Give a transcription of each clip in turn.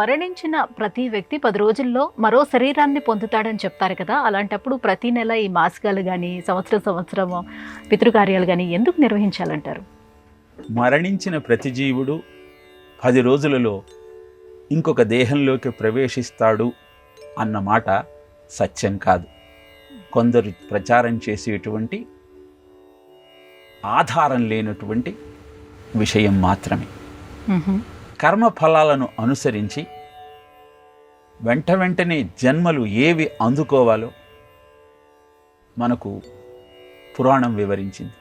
మరణించిన ప్రతి వ్యక్తి పది రోజుల్లో మరో శరీరాన్ని పొందుతాడని చెప్తారు కదా. అలాంటప్పుడు ప్రతి నెల ఈ మాసికాలు కానీ సంవత్సరం సంవత్సరం పితృకార్యాలు కానీ ఎందుకు నిర్వహించాలంటారు? మరణించిన ప్రతి జీవుడు పది రోజులలో ఇంకొక దేహంలోకి ప్రవేశిస్తాడు అన్న మాట సత్యం కాదు. కొందరు ప్రచారం చేసేటువంటి ఆధారం లేనటువంటి విషయం మాత్రమే. కర్మ ఫలాలను అనుసరించి వెంట వెంటనే జన్మలు ఏవి అందుకోవాలో మనకు పురాణం వివరించింది.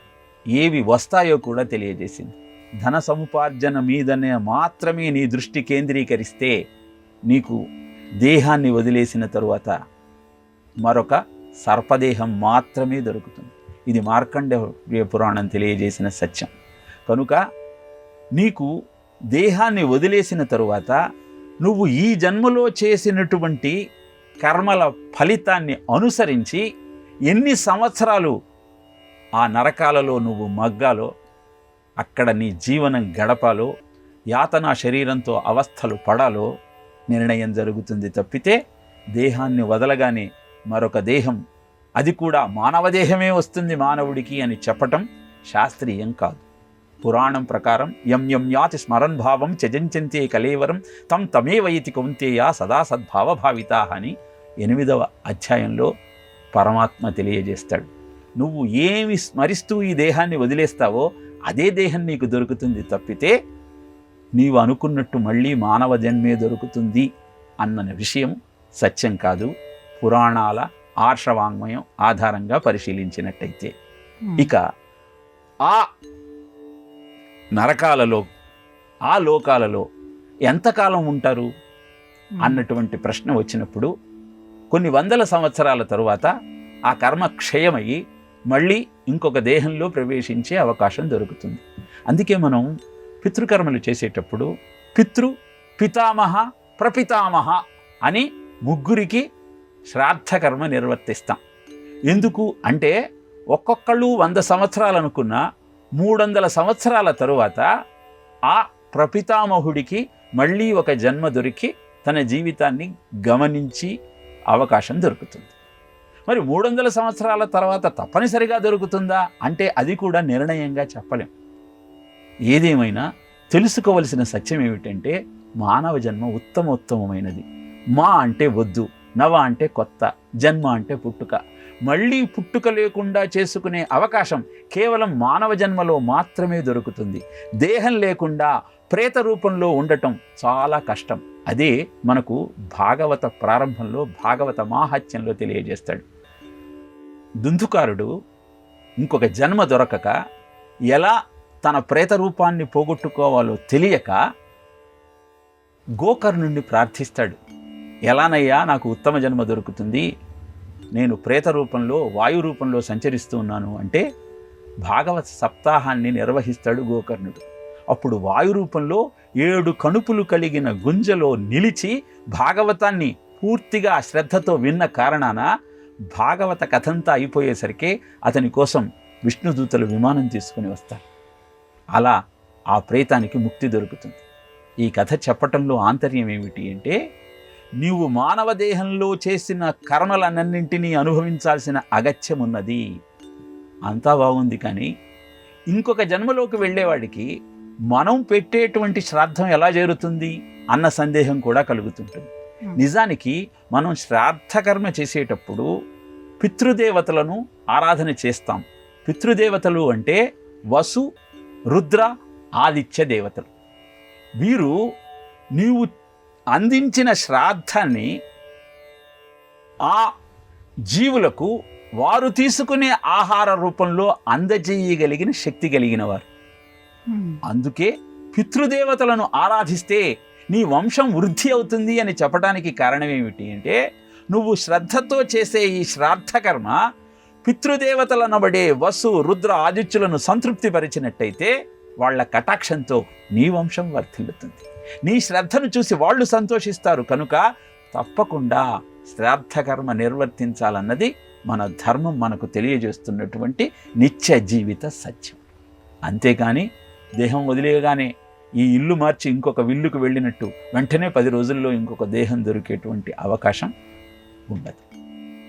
ఏవి వస్తాయో కూడా తెలియజేసింది. ధన సముపార్జన మీదనే మాత్రమే నీ దృష్టి కేంద్రీకరిస్తే నీకు దేహాన్ని వదిలేసిన తరువాత మరొక సర్పదేహం మాత్రమే దొరుకుతుంది. ఇది మార్కండేయ పురాణం తెలియజేసిన సత్యం. కనుక నీకు దేహాన్ని వదిలేసిన తరువాత నువ్వు ఈ జన్మలో చేసినటువంటి కర్మల ఫలితాన్ని అనుసరించి ఎన్ని సంవత్సరాలు ఆ నరకాలలో నువ్వు మగ్గాలో అక్కడ నీ జీవనం గడపాలో యాతనా శరీరంతో అవస్థలు పడాలో నిర్ణయం జరుగుతుంది తప్పితే దేహాన్ని వదలగానే మరొక దేహం అది కూడా మానవ దేహమే వస్తుంది మానవుడికి అని చెప్పటం శాస్త్రీయం కాదు. పురాణం ప్రకారం యం యం యాతి స్మరన్ భావం చజంచంతే కలేవరం తం తమేవ ఇతి కౌంతేయ సదా సద్భావభావితా అని ఎనిమిదవ అధ్యాయంలో పరమాత్మ తెలియజేస్తాడు. నువ్వు ఏమి స్మరిస్తూ ఈ దేహాన్ని వదిలేస్తావో అదే దేహం నీకు దొరుకుతుంది తప్పితే నీవు అనుకున్నట్టు మళ్ళీ మానవ జన్మే దొరుకుతుంది అన్న విషయం సత్యం కాదు. పురాణాల ఆర్షవాంగ్మయం ఆధారంగా పరిశీలించినట్టయితే. ఇక ఆ నరకాలలో ఆ లోకాలలో ఎంతకాలం ఉంటారు? అన్నటువంటి ప్రశ్న వచ్చినప్పుడు కొన్ని వందల సంవత్సరాల తరువాత ఆ కర్మ క్షయమయ్యి మళ్ళీ ఇంకొక దేహంలో ప్రవేశించే అవకాశం దొరుకుతుంది. అందుకే మనం పితృకర్మలు చేసేటప్పుడు పితృ పితామహ ప్రపితామహ అని ముగ్గురికి శ్రాద్ధకర్మ నిర్వర్తిస్తాం. ఎందుకు? అంటే ఒక్కొక్కళ్ళు వంద సంవత్సరాలు అనుకున్న మూడు వందల సంవత్సరాల తరువాత ఆ ప్రపితామహుడికి మళ్ళీ ఒక జన్మ దొరికి తన జీవితాన్ని గమనించి అవకాశం దొరుకుతుంది. మరి మూడు వందల సంవత్సరాల తర్వాత తప్పనిసరిగా దొరుకుతుందా? అంటే అది కూడా నిర్ణయంగా చెప్పలేం. ఏదేమైనా తెలుసుకోవలసిన సత్యం ఏమిటంటే మానవ జన్మ ఉత్తమోత్తమమైనది. మా అంటే వద్దు నవ అంటే కొత్త జన్మ అంటే పుట్టుక. మళ్ళీ పుట్టుక లేకుండా చేసుకునే అవకాశం కేవలం మానవ జన్మలో మాత్రమే దొరుకుతుంది. దేహం లేకుండా ప్రేత రూపంలో ఉండటం చాలా కష్టం. అదే మనకు భాగవత ప్రారంభంలో భాగవత మాహాత్యంలో తెలియజేస్తాడు. దుందుకారుడు ఇంకొక జన్మ దొరకక ఎలా తన ప్రేత రూపాన్ని పోగొట్టుకోవాలో తెలియక గోకర్ణుణ్ణి ప్రార్థిస్తాడు. ఎలానయ్యా నాకు ఉత్తమ జన్మ దొరుకుతుంది? నేను ప్రేత రూపంలో వాయు రూపంలో సంచరిస్తూ ఉన్నాను అంటే భాగవత సప్తాహాన్ని నిర్వహిస్తాడు గోకర్ణుడు. అప్పుడు వాయు రూపంలో ఏడు కణుపులు కలిగిన గుంజలో నిలిచి భాగవతాన్ని పూర్తిగా శ్రద్ధతో విన్న కారణాన భాగవత కథంతా అయిపోయేసరికి అతని కోసం విష్ణుదూతలు విమానం తీసుకుని వస్తారు. అలా ఆ ప్రేతానికి ముక్తి దొరుకుతుంది. ఈ కథ చెప్పటంలో ఆంతర్యం ఏమిటి అంటే నీవు మానవ దేహంలో చేసిన కర్మలన్నింటినీ అనుభవించాల్సిన అగత్యం ఉన్నది అంతా బాగుంది కానీ ఇంకొక జన్మలోకి వెళ్ళేవాడికి మనం పెట్టేటువంటి శ్రాద్ధం ఎలా చేరుతుంది అన్న సందేహం కూడా కలుగుతుంటుంది. నిజానికి మనం శ్రాద్ధకర్మ చేసేటప్పుడు పితృదేవతలను ఆరాధన చేస్తాం. పితృదేవతలు అంటే వసు రుద్ర ఆదిత్య దేవతలు. వీరు నీవు అందించిన శ్రాద్ధాన్ని ఆ జీవులకు వారు తీసుకునే ఆహార రూపంలో అందజేయగలిగిన శక్తి కలిగిన వారు అందుకే పితృదేవతలను ఆరాధిస్తే నీ వంశం వృద్ధి అవుతుంది అని చెప్పడానికి కారణం ఏమిటి అంటే నువ్వు శ్రద్ధతో చేసే ఈ శ్రాద్ధకర్మ పితృదేవతలనబడే వసు రుద్ర ఆదిత్యులను సంతృప్తిపరిచినట్టయితే వాళ్ళ కటాక్షంతో నీ వంశం వర్ధిల్లుతుంది. నీ శ్రద్ధను చూసి వాళ్ళు సంతోషిస్తారు. కనుక తప్పకుండా శ్రాద్ధకర్మ నిర్వర్తించాలన్నది మన ధర్మం మనకు తెలియజేస్తున్నటువంటి నిత్య జీవిత సత్యం. అంతేకాని దేహం వదిలేయగానే ఈ ఇల్లు మార్చి ఇంకొక విల్లుకు వెళ్ళినట్టు వెంటనే పది రోజుల్లో ఇంకొక దేహం దొరికేటువంటి అవకాశం ఉండదు.